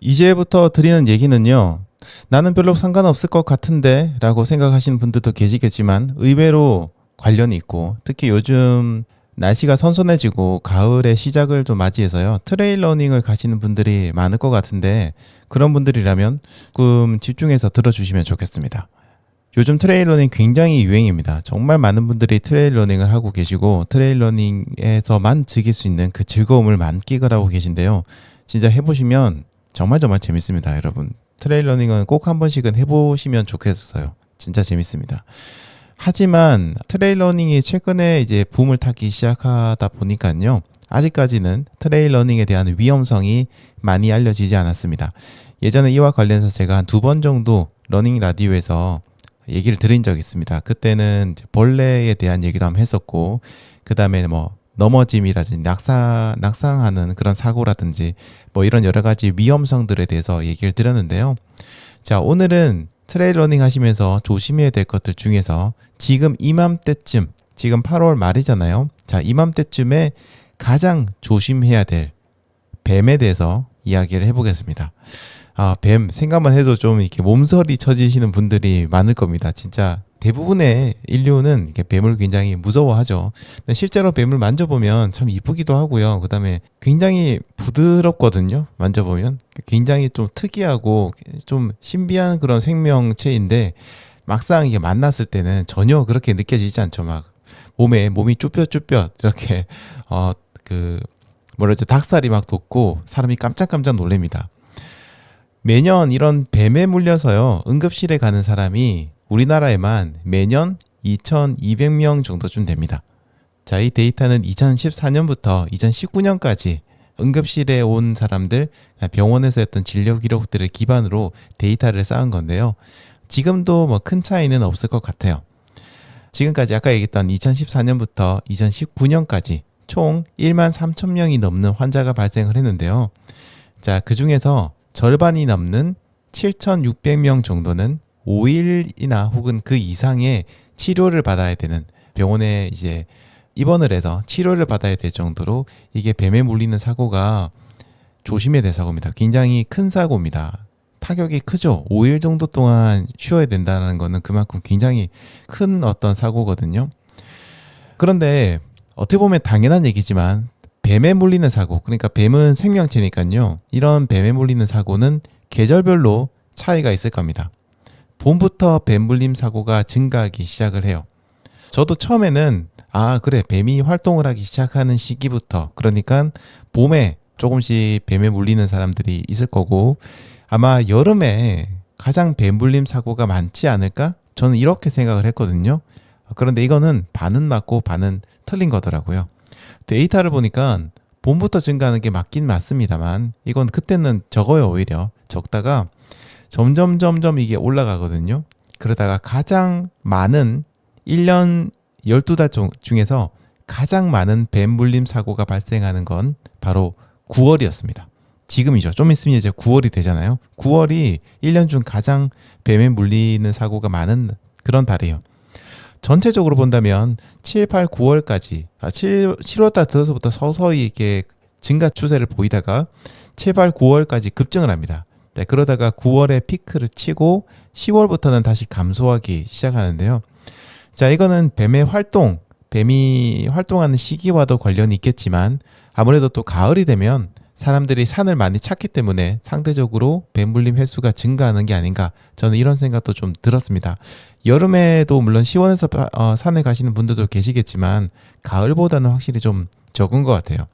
이제부터 드리는 얘기는요. 나는 별로 상관없을 것 같은데 라고 생각하시는 분들도 계시겠지만 의외로 관련이 있고 특히 요즘 날씨가 선선해지고 가을의 시작을 좀 맞이해서요. 트레일 러닝을 가시는 분들이 많을 것 같은데 그런 분들이라면 조금 집중해서 들어주시면 좋겠습니다. 요즘 트레일 러닝 굉장히 유행입니다. 정말 많은 분들이 트레일 러닝을 하고 계시고 트레일 러닝에서만 즐길 수 있는 그 즐거움을 만끽을 하고 계신데요. 진짜 해보시면 정말 정말 재밌습니다, 여러분. 트레일 러닝은 꼭 한 번씩은 해보시면 좋겠어요. 진짜 재밌습니다. 하지만 트레일 러닝이 최근에 이제 붐을 타기 시작하다 보니까요. 아직까지는 트레일 러닝에 대한 위험성이 많이 알려지지 않았습니다. 예전에 이와 관련해서 제가 한 두 번 정도 러닝 라디오에서 얘기를 드린 적이 있습니다. 그때는 벌레에 대한 얘기도 한번 했었고, 그 다음에 뭐 넘어짐이라든지 낙사 낙상하는 그런 사고라든지 뭐 이런 여러 가지 위험성들에 대해서 얘기를 드렸는데요. 자 오늘은 트레일 러닝 하시면서 조심해야 될 것들 중에서 지금 이맘때쯤 지금 8월 말이잖아요. 자 이맘때쯤에 가장 조심해야 될 뱀에 대해서 이야기를 해보겠습니다. 아, 뱀 생각만 해도 좀 이렇게 몸서리 쳐지시는 분들이 많을 겁니다. 진짜 대부분의 인류는 뱀을 굉장히 무서워하죠. 실제로 뱀을 만져보면 참 이쁘기도 하고요. 그 다음에 굉장히 부드럽거든요. 만져보면 굉장히 좀 특이하고 좀 신비한 그런 생명체인데 막상 이게 만났을 때는 전혀 그렇게 느껴지지 않죠. 막 몸에 몸이 쭈뼛쭈뼛 이렇게 어그죠 닭살이 막 돋고 사람이 깜짝깜짝 놀랍니다. 매년 이런 뱀에 물려서요 응급실에 가는 사람이 우리나라에만 매년 2,200명 정도쯤 됩니다. 자, 이 데이터는 2014년부터 2019년까지 응급실에 온 사람들 병원에서 했던 진료 기록들을 기반으로 데이터를 쌓은 건데요. 지금도 뭐 큰 차이는 없을 것 같아요. 지금까지 아까 얘기했던 2014년부터 2019년까지 총 1만 3천 명이 넘는 환자가 발생을 했는데요. 자, 그 중에서 절반이 넘는 7,600명 정도는 5일이나 혹은 그 이상의 치료를 받아야 되는 병원에 이제 입원을 해서 치료를 받아야 될 정도로 이게 뱀에 물리는 사고가 조심해야 될 사고입니다. 굉장히 큰 사고입니다. 타격이 크죠. 5일 정도 동안 쉬어야 된다는 거는 그만큼 굉장히 큰 어떤 사고거든요. 그런데 어떻게 보면 당연한 얘기지만 뱀에 물리는 사고, 그러니까 뱀은 생명체니까요. 이런 뱀에 물리는 사고는 계절별로 차이가 있을 겁니다. 봄부터 뱀 물림 사고가 증가하기 시작을 해요. 저도 처음에는 아 그래 뱀이 활동을 하기 시작하는 시기부터 그러니까 봄에 조금씩 뱀에 물리는 사람들이 있을 거고 아마 여름에 가장 뱀 물림 사고가 많지 않을까? 저는 이렇게 생각을 했거든요. 그런데 이거는 반은 맞고 반은 틀린 거더라고요. 데이터를 보니까 봄부터 증가하는 게 맞긴 맞습니다만 이건 그때는 적어요 오히려 적다가 점점 점점 이게 올라가거든요. 그러다가 가장 많은 1년 12달 중에서 가장 많은 뱀 물림 사고가 발생하는 건 바로 9월이었습니다. 지금이죠. 좀 있으면 이제 9월이 되잖아요. 9월이 1년 중 가장 뱀에 물리는 사고가 많은 그런 달이에요. 전체적으로 본다면 7, 8, 9월까지, 아, 7, 7월달 들어서부터 서서히 이렇게 증가 추세를 보이다가 7, 8, 9월까지 급증을 합니다. 네, 그러다가 9월에 피크를 치고 10월부터는 다시 감소하기 시작하는데요. 자, 이거는 뱀의 활동, 뱀이 활동하는 시기와도 관련이 있겠지만 아무래도 또 가을이 되면 사람들이 산을 많이 찾기 때문에 상대적으로 뱀물림 횟수가 증가하는 게 아닌가 저는 이런 생각도 좀 들었습니다. 여름에도 물론 시원해서 어, 산에 가시는 분들도 계시겠지만 가을보다는 확실히 좀 적은 것 같아요.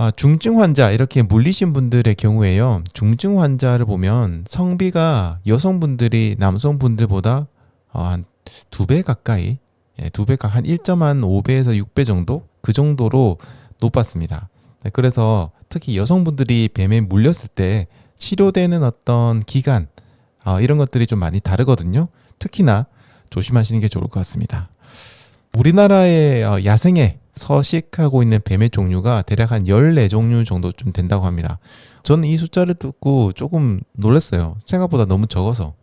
아, 중증 환자 이렇게 물리신 분들의 경우에요. 중증 환자를 보면 성비가 여성분들이 남성분들보다 어, 한두 배 가까이, 예, 두 배가 한 1.5배에서 6배 정도 그 정도로 높았습니다. 네, 그래서 특히 여성분들이 뱀에 물렸을 때 치료되는 어떤 기간 어, 이런 것들이 좀 많이 다르거든요. 특히나 조심하시는 게 좋을 것 같습니다. 우리나라의 어, 야생의 서식하고 있는 뱀의 종류가 대략 한 14종류 정도 좀 된다고 합니다. 저는 이 숫자를 듣고 조금 놀랐어요. 생각보다 너무 적어서.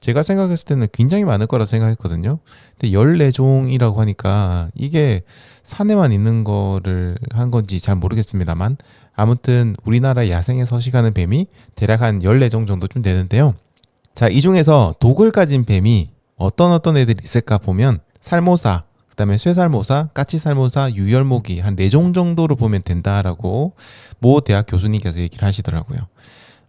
제가 생각했을 때는 굉장히 많을 거라 생각했거든요. 근데 14종이라고 하니까 이게 산에만 있는 거를 한 건지 잘 모르겠습니다만 아무튼 우리나라 야생에 서식하는 뱀이 대략 한 14종 정도쯤 되는데요. 자, 이 중에서 독을 가진 뱀이 어떤 어떤 애들이 있을까 보면 살모사, 그 다음에 쇠살모사, 까치살모사, 유혈모기 한 네 종 정도로 보면 된다라고 모 대학 교수님께서 얘기를 하시더라고요.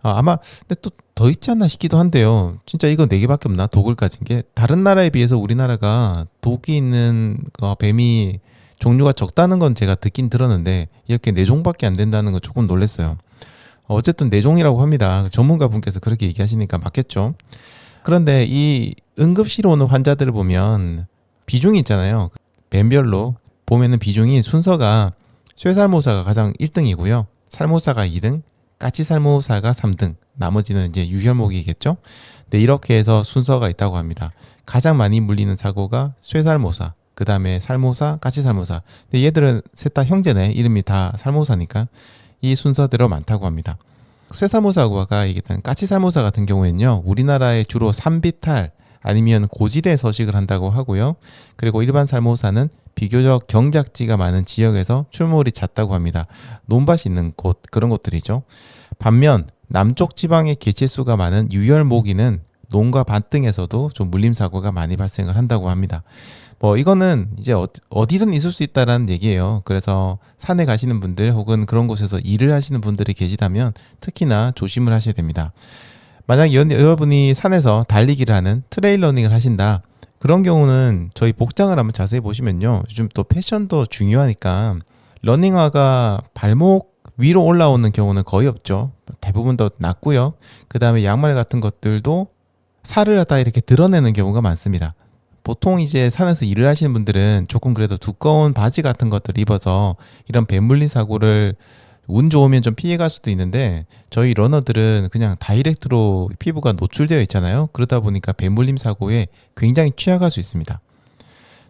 아, 아마 근데 또 더 있지 않나 싶기도 한데요. 진짜 이거 네 개밖에 없나 독을 가진 게 다른 나라에 비해서 우리나라가 독이 있는 어, 뱀이 종류가 적다는 건 제가 듣긴 들었는데 이렇게 네 종밖에 안 된다는 건 조금 놀랐어요. 어쨌든 네 종이라고 합니다. 전문가 분께서 그렇게 얘기하시니까 맞겠죠. 그런데 이 응급실로 오는 환자들을 보면 비중이 있잖아요. 뱀별로 보면은 비중이 순서가 쇠살모사가 가장 1등이고요. 살모사가 2등, 까치살모사가 3등, 나머지는 이제 유혈목이겠죠. 네, 이렇게 해서 순서가 있다고 합니다. 가장 많이 물리는 사고가 쇠살모사, 그 다음에 살모사, 까치살모사. 근데 얘들은 셋 다 형제네. 이름이 다 살모사니까 이 순서대로 많다고 합니다. 쇠살모사가 얘기했던 까치살모사 같은 경우에는요, 우리나라에 주로 산비탈 아니면 고지대에 서식을 한다고 하고요. 그리고 일반 살모사는 비교적 경작지가 많은 지역에서 출몰이 잦다고 합니다. 논밭이 있는 곳 그런 곳들이죠. 반면 남쪽 지방의 개체수가 많은 유혈모기는 논과 밭 등에서도 좀 물림 사고가 많이 발생을 한다고 합니다. 뭐 이거는 이제 어디든 있을 수 있다라는 얘기예요. 그래서 산에 가시는 분들 혹은 그런 곳에서 일을 하시는 분들이 계시다면 특히나 조심을 하셔야 됩니다. 만약 여러분이 산에서 달리기를 하는 트레일 러닝을 하신다. 그런 경우는 저희 복장을 한번 자세히 보시면요. 요즘 또 패션도 중요하니까 러닝화가 발목 위로 올라오는 경우는 거의 없죠. 대부분 더 낮고요. 그 다음에 양말 같은 것들도 살을 갖다 이렇게 드러내는 경우가 많습니다. 보통 이제 산에서 일을 하시는 분들은 조금 그래도 두꺼운 바지 같은 것들 입어서 이런 배물림 사고를 운 좋으면 좀 피해갈 수도 있는데 저희 러너들은 그냥 다이렉트로 피부가 노출되어 있잖아요. 그러다 보니까 배물림 사고에 굉장히 취약할 수 있습니다.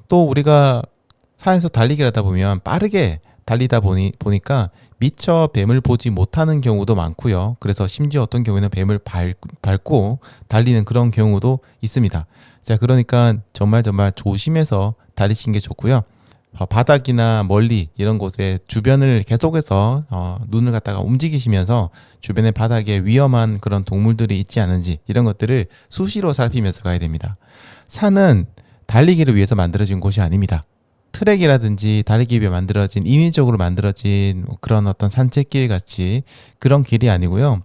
또 우리가 산에서 달리기를 하다 보면 빠르게 달리다 보니 보니까 미처 뱀을 보지 못하는 경우도 많고요. 그래서 심지어 어떤 경우에는 뱀을 밟, 밟고 달리는 그런 경우도 있습니다. 자, 그러니까 정말 정말 조심해서 달리시는 게 좋고요. 어, 바닥이나 멀리 이런 곳에 주변을 계속해서 어, 눈을 갖다가 움직이시면서 주변의 바닥에 위험한 그런 동물들이 있지 않은지 이런 것들을 수시로 살피면서 가야 됩니다. 산은 달리기를 위해서 만들어진 곳이 아닙니다. 트랙이라든지 달리기 위해 만들어진 인위적으로 만들어진 뭐 그런 어떤 산책길 같이 그런 길이 아니고요.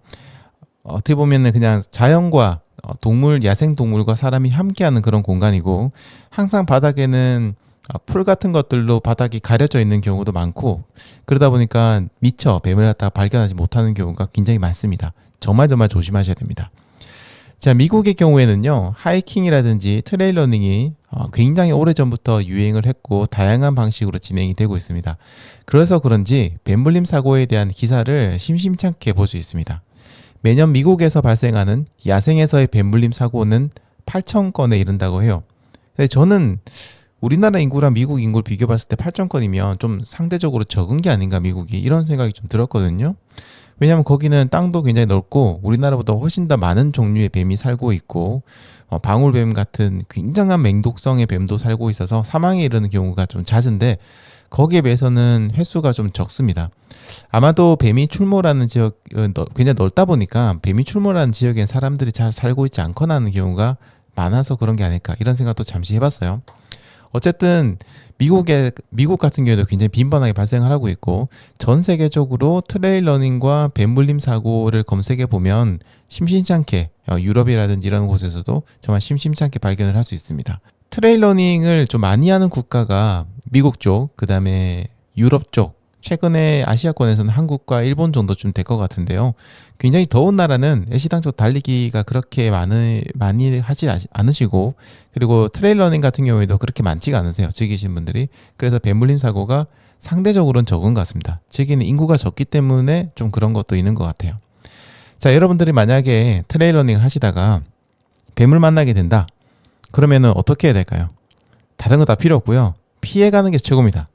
어떻게 보면은 그냥 자연과 어, 동물, 야생 동물과 사람이 함께하는 그런 공간이고 항상 바닥에는 아, 풀 같은 것들로 바닥이 가려져 있는 경우도 많고 그러다 보니까 미처 뱀을 갖다가 발견하지 못하는 경우가 굉장히 많습니다. 정말 정말 조심하셔야 됩니다. 자, 미국의 경우에는요, 하이킹이라든지 트레일러닝이 어, 굉장히 오래 전부터 유행을 했고, 다양한 방식으로 진행이 되고 있습니다. 그래서 그런지 뱀물림 사고에 대한 기사를 심심찮게 볼 수 있습니다. 매년 미국에서 발생하는 야생에서의 뱀물림 사고는 8천 건에 이른다고 해요. 근데 저는 우리나라 인구랑 미국 인구를 비교 봤을 때 8천 건이면 좀 상대적으로 적은 게 아닌가 미국이 이런 생각이 좀 들었거든요. 왜냐하면 거기는 땅도 굉장히 넓고 우리나라보다 훨씬 더 많은 종류의 뱀이 살고 있고 어, 방울뱀 같은 굉장한 맹독성의 뱀도 살고 있어서 사망에 이르는 경우가 좀 잦은데 거기에 비해서는 횟수가 좀 적습니다. 아마도 뱀이 출몰하는 지역 굉장히 넓다 보니까 뱀이 출몰하는 지역엔 사람들이 잘 살고 있지 않거나 하는 경우가 많아서 그런 게 아닐까 이런 생각도 잠시 해봤어요. 어쨌든 미국의 미국 같은 경우에도 굉장히 빈번하게 발생을 하고 있고 전 세계적으로 트레일 러닝과 뱀물림 사고를 검색해 보면 심심치 않게 어, 유럽이라든지 이런 곳에서도 정말 심심치 않게 발견을 할 수 있습니다. 트레일 러닝을 좀 많이 하는 국가가 미국 쪽, 그다음에 유럽 쪽, 최근에 아시아권에서는 한국과 일본 정도쯤 될 것 같은데요. 굉장히 더운 나라는 애시당초 달리기가 그렇게 많이, 많이 하지 않으시고, 그리고 트레일러닝 같은 경우에도 그렇게 많지가 않으세요. 즐기시는 분들이. 그래서 배물림 사고가 상대적으로는 적은 것 같습니다. 즐기는 인구가 적기 때문에 좀 그런 것도 있는 것 같아요. 자, 여러분들이 만약에 트레일러닝을 하시다가 뱀을 만나게 된다. 그러면은 어떻게 해야 될까요? 다른 거 다 필요 없고요. 피해가는 게 최고입니다.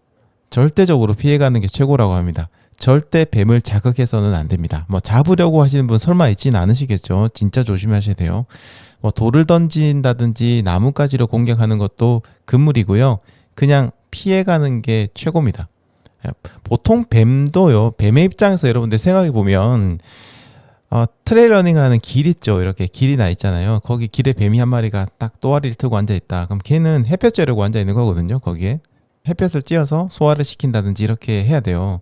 절대적으로 피해가는 게 최고라고 합니다. 절대 뱀을 자극해서는 안 됩니다. 뭐 잡으려고 하시는 분 설마 있지는 않으시겠죠. 진짜 조심하셔야 돼요. 뭐 돌을 던진다든지 나뭇가지로 공격하는 것도 금물이고요. 그냥 피해가는 게 최고입니다. 보통 뱀도요. 뱀의 입장에서 여러분들 생각해 보면 어, 트레일러닝을 하는 길 있죠. 이렇게 길이 나 있잖아요. 거기 길에 뱀이 한 마리가 딱 또아리를 트고 앉아 있다. 그럼 걔는 햇볕 쬐려고 앉아 있는 거거든요. 거기에 햇볕을 쬐어서 소화를 시킨다든지 이렇게 해야 돼요.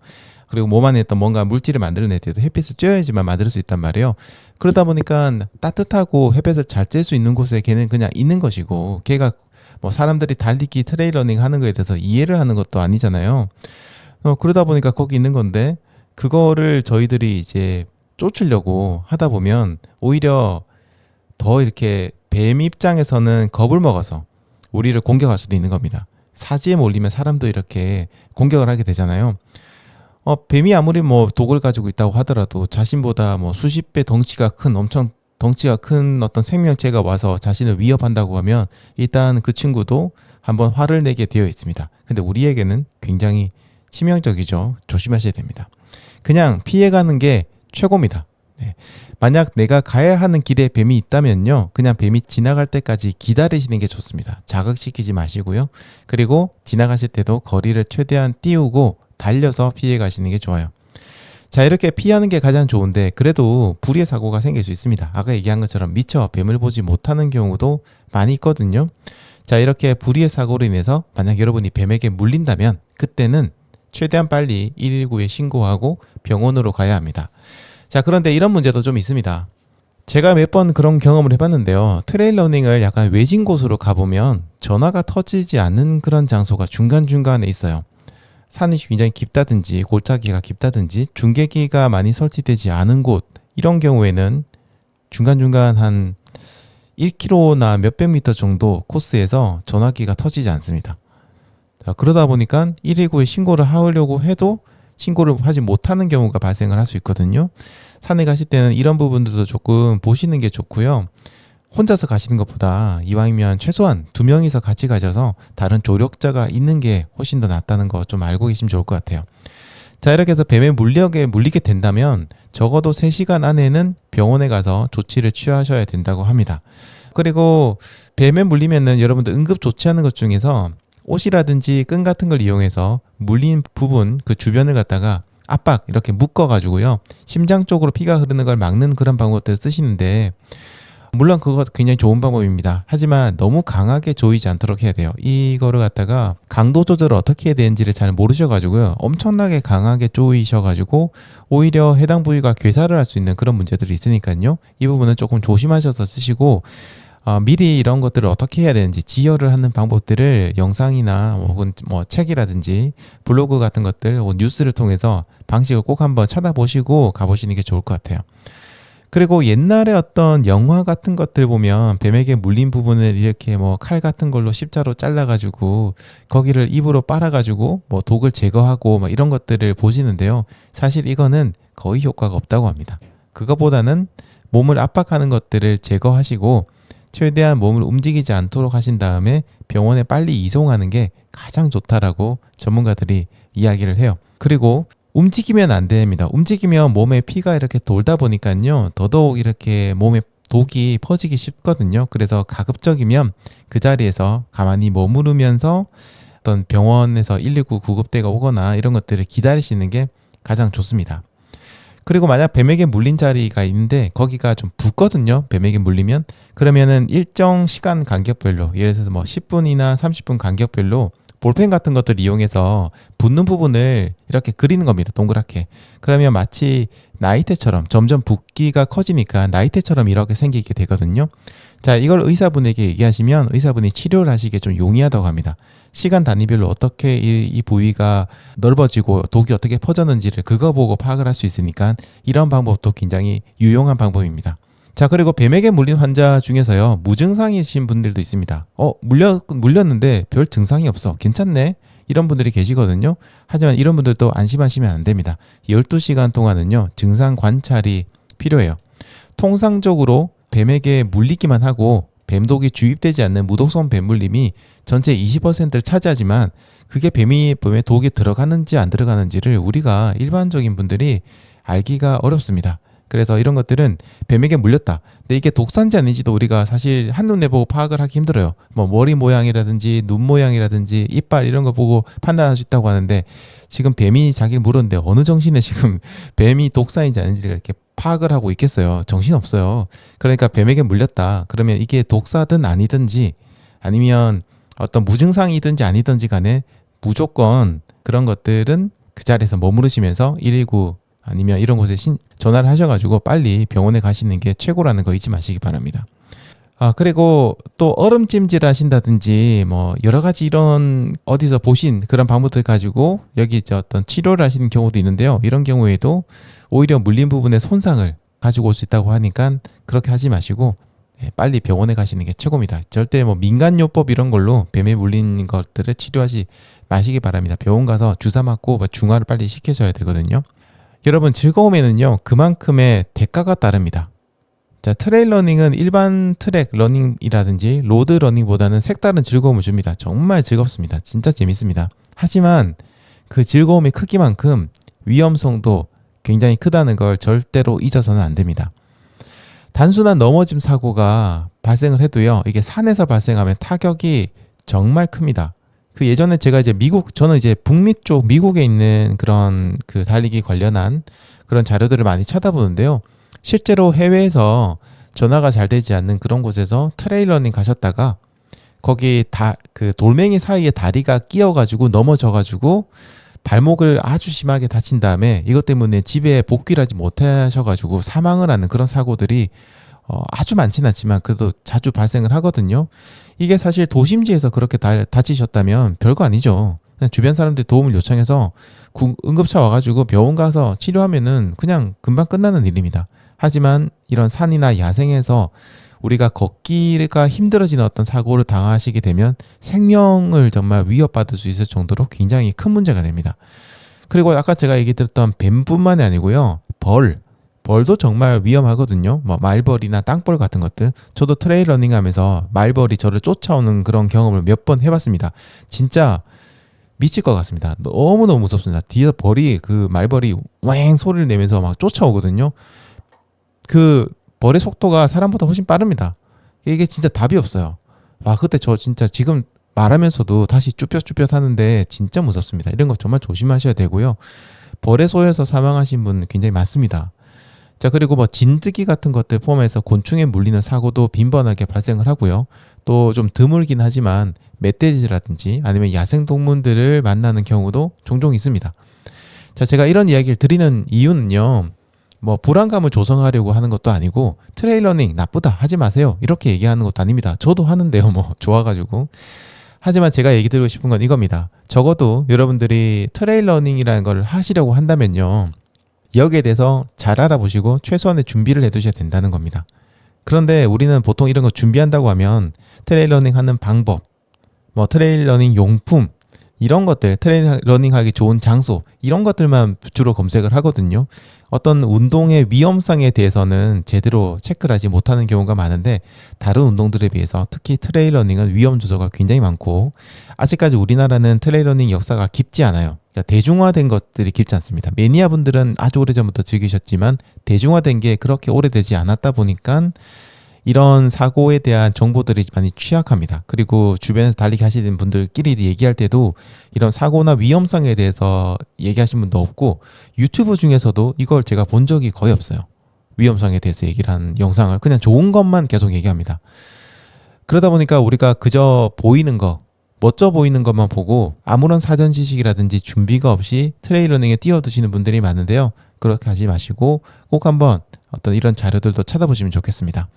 그리고 몸 안에 있던 뭔가 물질을 만들어낼 때도 햇빛을 쬐야지만 만들 수 있단 말이에요. 그러다 보니까 따뜻하고 햇볕을 잘 쬐 수 있는 곳에 걔는 그냥 있는 것이고 걔가 뭐 사람들이 달리기 트레일러닝 하는 거에 대해서 이해를 하는 것도 아니잖아요. 어, 그러다 보니까 거기 있는 건데 그거를 저희들이 이제 쫓으려고 하다 보면 오히려 더 이렇게 뱀 입장에서는 겁을 먹어서 우리를 공격할 수도 있는 겁니다. 사지에 몰리면 사람도 이렇게 공격을 하게 되잖아요. 어, 뱀이 아무리 뭐 독을 가지고 있다고 하더라도 자신보다 뭐 수십 배 덩치가 큰 엄청 덩치가 큰 어떤 생명체가 와서 자신을 위협한다고 하면 일단 그 친구도 한번 화를 내게 되어 있습니다. 근데 우리에게는 굉장히 치명적이죠. 조심하셔야 됩니다. 그냥 피해가는 게 최고입니다. 네. 만약 내가 가야 하는 길에 뱀이 있다면요. 그냥 뱀이 지나갈 때까지 기다리시는 게 좋습니다. 자극시키지 마시고요. 그리고 지나가실 때도 거리를 최대한 띄우고 달려서 피해 가시는 게 좋아요. 자, 이렇게 피하는 게 가장 좋은데 그래도 불의의 사고가 생길 수 있습니다. 아까 얘기한 것처럼 미처 뱀을 보지 못하는 경우도 많이 있거든요. 자, 이렇게 불의의 사고로 인해서 만약 여러분이 뱀에게 물린다면 그때는 최대한 빨리 119에 신고하고 병원으로 가야 합니다. 자, 그런데 이런 문제도 좀 있습니다. 제가 몇 번 그런 경험을 해봤는데요. 트레일러닝을 약간 외진 곳으로 가보면 전화가 터지지 않는 그런 장소가 중간중간에 있어요. 산이 굉장히 깊다든지 골짜기가 깊다든지 중계기가 많이 설치되지 않은 곳 이런 경우에는 중간중간 한 1km나 몇백 미터 정도 코스에서 전화기가 터지지 않습니다. 그러다 보니까 119에 신고를 하려고 해도 신고를 하지 못하는 경우가 발생을 할 수 있거든요. 산에 가실 때는 이런 부분들도 조금 보시는 게 좋고요. 혼자서 가시는 것보다 이왕이면 최소한 두 명이서 같이 가셔서 다른 조력자가 있는 게 훨씬 더 낫다는 거 좀 알고 계시면 좋을 것 같아요. 자, 이렇게 해서 뱀의 물력에 물리게 된다면 적어도 3시간 안에는 병원에 가서 조치를 취하셔야 된다고 합니다. 그리고 뱀에 물리면은 여러분들 응급 조치하는 것 중에서 옷이라든지 끈 같은 걸 이용해서 물린 부분 그 주변을 갖다가 압박 이렇게 묶어 가지고요 심장 쪽으로 피가 흐르는 걸 막는 그런 방법들을 쓰시는데 물론 그거 굉장히 좋은 방법입니다. 하지만 너무 강하게 조이지 않도록 해야 돼요. 이거를 갖다가 강도 조절을 어떻게 해야 되는지를 잘 모르셔가지고요. 엄청나게 강하게 조이셔가지고 오히려 해당 부위가 괴사를 할 수 있는 그런 문제들이 있으니까요. 이 부분은 조금 조심하셔서 쓰시고 어, 미리 이런 것들을 어떻게 해야 되는지 지혈을 하는 방법들을 영상이나 혹은 뭐 책이라든지 블로그 같은 것들 혹은 뉴스를 통해서 방식을 꼭 한번 찾아보시고 가보시는 게 좋을 것 같아요. 그리고 옛날에 어떤 영화 같은 것들 보면 뱀에게 물린 부분을 이렇게 뭐 칼 같은 걸로 십자로 잘라가지고 거기를 입으로 빨아가지고 뭐 독을 제거하고 막 이런 것들을 보시는데요. 사실 이거는 거의 효과가 없다고 합니다. 그거보다는 몸을 압박하는 것들을 제거하시고 최대한 몸을 움직이지 않도록 하신 다음에 병원에 빨리 이송하는 게 가장 좋다라고 전문가들이 이야기를 해요. 그리고 움직이면 안 됩니다. 움직이면 몸에 피가 이렇게 돌다 보니까요. 더더욱 이렇게 몸에 독이 퍼지기 쉽거든요. 그래서 가급적이면 그 자리에서 가만히 머무르면서 어떤 병원에서 119 구급대가 오거나 이런 것들을 기다리시는 게 가장 좋습니다. 그리고 만약 뱀에게 물린 자리가 있는데 거기가 좀 붓거든요. 뱀에게 물리면 그러면은 일정 시간 간격별로 예를 들어서 뭐 10분이나 30분 간격별로 볼펜 같은 것들 이용해서 붓는 부분을 이렇게 그리는 겁니다. 동그랗게. 그러면 마치 나이테처럼 점점 붓기가 커지니까 나이테처럼 이렇게 생기게 되거든요. 자, 이걸 의사분에게 얘기하시면 의사분이 치료를 하시기에 좀 용이하다고 합니다. 시간 단위별로 어떻게 이, 이 부위가 넓어지고 독이 어떻게 퍼졌는지를 그거 보고 파악을 할 수 있으니까 이런 방법도 굉장히 유용한 방법입니다. 자, 그리고 뱀에게 물린 환자 중에서요, 무증상이신 분들도 있습니다. 어, 물렸, 물렸는데 별 증상이 없어. 괜찮네? 이런 분들이 계시거든요. 하지만 이런 분들도 안심하시면 안 됩니다. 12시간 동안은요, 증상 관찰이 필요해요. 통상적으로 뱀에게 물리기만 하고 뱀독이 주입되지 않는 무독성 뱀물림이 전체 20%를 차지하지만 그게 뱀이 뱀에 독이 들어가는지 안 들어가는지를 우리가 일반적인 분들이 알기가 어렵습니다. 그래서 이런 것들은 뱀에게 물렸다. 근데 이게 독사인지 아닌지도 우리가 사실 한눈에 보고 파악을 하기 힘들어요. 뭐 머리 모양이라든지 눈 모양이라든지 이빨 이런 거 보고 판단할 수 있다고 하는데 지금 뱀이 자기를 물었는데 어느 정신에 지금 뱀이 독사인지 아닌지를 이렇게 파악을 하고 있겠어요. 정신 없어요. 그러니까 뱀에게 물렸다. 그러면 이게 독사든 아니든지 아니면 어떤 무증상이든지 아니든지 간에 무조건 그런 것들은 그 자리에서 머무르시면서 119 아니면 이런 곳에 신, 전화를 하셔가지고 빨리 병원에 가시는 게 최고라는 거 잊지 마시기 바랍니다. 아, 그리고 또 얼음찜질 하신다든지 뭐 여러 가지 이런 어디서 보신 그런 방법들 가지고 여기 이제 어떤 치료를 하시는 경우도 있는데요. 이런 경우에도 오히려 물린 부분에 손상을 가지고 올 수 있다고 하니까 그렇게 하지 마시고 예, 빨리 병원에 가시는 게 최고입니다. 절대 뭐 민간요법 이런 걸로 뱀에 물린 것들을 치료하지 마시기 바랍니다. 병원 가서 주사 맞고 뭐 중화를 빨리 시켜줘야 되거든요. 여러분 즐거움에는요 그만큼의 대가가 따릅니다. 자 트레일 러닝은 일반 트랙 러닝이라든지 로드 러닝보다는 색다른 즐거움을 줍니다. 정말 즐겁습니다. 진짜 재밌습니다. 하지만 그 즐거움의 크기만큼 위험성도 굉장히 크다는 걸 절대로 잊어서는 안 됩니다. 단순한 넘어짐 사고가 발생을 해도요, 이게 산에서 발생하면 타격이 정말 큽니다. 그 예전에 제가 이제 미국, 저는 이제 북미 쪽 미국에 있는 그런 그 달리기 관련한 그런 자료들을 많이 찾아보는데요. 실제로 해외에서 전화가 잘 되지 않는 그런 곳에서 트레일러닝 가셨다가 거기 다 그 돌멩이 사이에 다리가 끼어가지고 넘어져가지고 발목을 아주 심하게 다친 다음에 이것 때문에 집에 복귀를 하지 못하셔가지고 사망을 하는 그런 사고들이 어, 아주 많지는 않지만 그래도 자주 발생을 하거든요. 이게 사실 도심지에서 그렇게 다, 다치셨다면 별거 아니죠. 주변 사람들 도움을 요청해서 구, 응급차 와가지고 병원 가서 치료하면은 그냥 금방 끝나는 일입니다. 하지만 이런 산이나 야생에서 우리가 걷기가 힘들어지는 어떤 사고를 당하시게 되면 생명을 정말 위협받을 수 있을 정도로 굉장히 큰 문제가 됩니다. 그리고 아까 제가 얘기 드렸던 뱀뿐만이 아니고요. 벌, 벌도 정말 위험하거든요. 뭐 말벌이나 땅벌 같은 것들. 저도 트레일 러닝 하면서 말벌이 저를 쫓아오는 그런 경험을 몇 번 해봤습니다. 진짜 미칠 것 같습니다. 너무너무 무섭습니다. 뒤에서 벌이 그 말벌이 왱 소리를 내면서 막 쫓아오거든요. 그 벌의 속도가 사람보다 훨씬 빠릅니다. 이게 진짜 답이 없어요. 와, 그때 저 진짜 지금 말하면서도 다시 쭈뼛쭈뼛 하는데 진짜 무섭습니다. 이런 거 정말 조심하셔야 되고요. 벌에 쏘여서 사망하신 분 굉장히 많습니다. 자, 그리고 뭐 진드기 같은 것들 포함해서 곤충에 물리는 사고도 빈번하게 발생을 하고요. 또 좀 드물긴 하지만 멧돼지라든지 아니면 야생동물들을 만나는 경우도 종종 있습니다. 자, 제가 이런 이야기를 드리는 이유는요. 뭐 불안감을 조성하려고 하는 것도 아니고 트레일러닝 나쁘다 하지 마세요 이렇게 얘기하는 것도 아닙니다 저도 하는데요 뭐 좋아가지고 하지만 제가 얘기 드리고 싶은 건 이겁니다 적어도 여러분들이 트레일러닝이라는 걸 하시려고 한다면요 여기에 대해서 잘 알아보시고 최소한의 준비를 해두셔야 된다는 겁니다. 그런데 우리는 보통 이런 거 준비한다고 하면 트레일러닝 하는 방법 뭐 트레일러닝 용품 이런 것들 트레이닝 하기 좋은 장소 이런 것들만 주로 검색을 하거든요. 어떤 운동의 위험성에 대해서는 제대로 체크를 하지 못하는 경우가 많은데 다른 운동들에 비해서 특히 트레이러닝은 위험 조절가 굉장히 많고 아직까지 우리나라는 트레이러닝 역사가 깊지 않아요. 그러니까 대중화된 것들이 깊지 않습니다. 매니아 분들은 아주 오래전부터 즐기셨지만 대중화된 게 그렇게 오래되지 않았다 보니까 이런 사고에 대한 정보들이 많이 취약합니다. 그리고 주변에서 달리기 하시는 분들끼리 얘기할 때도 이런 사고나 위험성에 대해서 얘기하신 분도 없고 유튜브 중에서도 이걸 제가 본 적이 거의 없어요. 위험성에 대해서 얘기를 한 영상을 그냥 좋은 것만 계속 얘기합니다. 그러다 보니까 우리가 그저 보이는 거, 멋져 보이는 것만 보고 아무런 사전 지식이라든지 준비가 없이 트레이러닝에 뛰어드시는 분들이 많은데요. 그렇게 하지 마시고 꼭 한번 어떤 이런 자료들도 찾아보시면 좋겠습니다.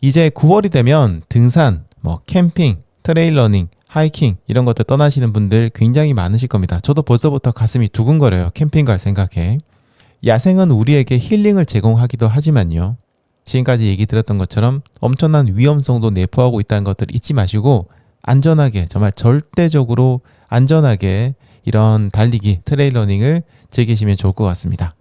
이제 9월이 되면 등산, 뭐 캠핑, 트레일러닝, 하이킹 이런 것들 떠나시는 분들 굉장히 많으실 겁니다. 저도 벌써부터 가슴이 두근거려요. 캠핑 갈 생각에. 야생은 우리에게 힐링을 제공하기도 하지만요. 지금까지 얘기 드렸던 것처럼 엄청난 위험성도 내포하고 있다는 것들 잊지 마시고 안전하게 정말 절대적으로 안전하게 이런 달리기 트레일러닝을 즐기시면 좋을 것 같습니다.